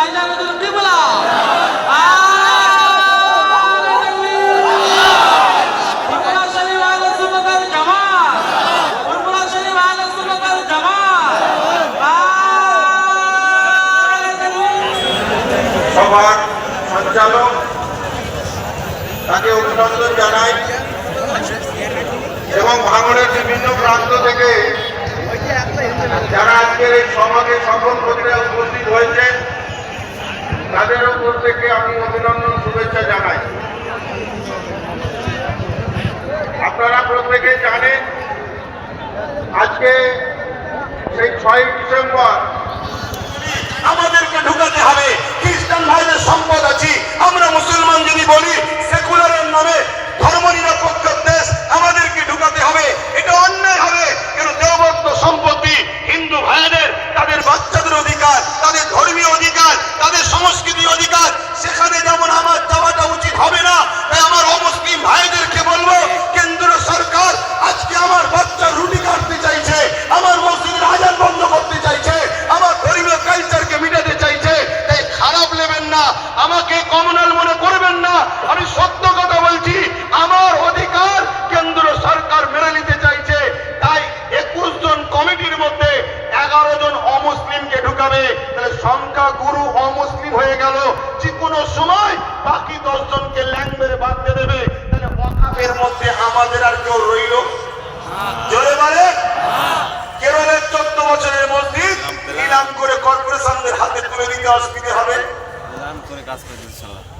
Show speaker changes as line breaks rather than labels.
হুজুর কিবলা
সভার সঞ্চালক তাকে অভিনন্দন জানাই। এবং ভাঙড়ের বিভিন্ন প্রান্ত থেকে আমি অভিনন্দন শুভেচ্ছা জানাই। আপনারা প্রত্যেকে জানেন, আজকে সেই ছয় ডিসেম্বর
আমাদেরকে ঢুকাতে হবে। খ্রিস্টান ভাইদের সম্পদ আছে। আমরা মুসলমান যদি বলি সেকুলারের নামে ধর্ম নিরপেক্ষ দেশ আমাদেরকে ঢুকাতে হবে। এটা অন্যায় হবে। কেন দেবত্ব সম্পত্তি হিন্দু ভাইদের, তাদের বাচ্চাদের কমনাল মনে করবেন না, আমি সত্য কথা বলছি, আমার অধিকার কেন্দ্র সরকার মেনে নিতে চাইছে, তাই একুশ জন কমিটির মধ্যে এগারো জন অমুসলিমকে ঢুকাবে, তাহলে সংখ্যা গুরু অমুসলিম হয়ে গেল, যে কোনো সময় বাকি দশ জনকে ল্যাংবের বাদ দিয়ে দেবে, তাহলে ওয়াকাফের মধ্যে আমাদের আর কেউ রইল? জোরে বলে? কেরলের চোদ্দ বছরের মসজিদ নিলাম করে কর্পোরেশনদের হাতে তুলে দিতে অসুবিধে হবে
করে কাজ করে দিচ্ছি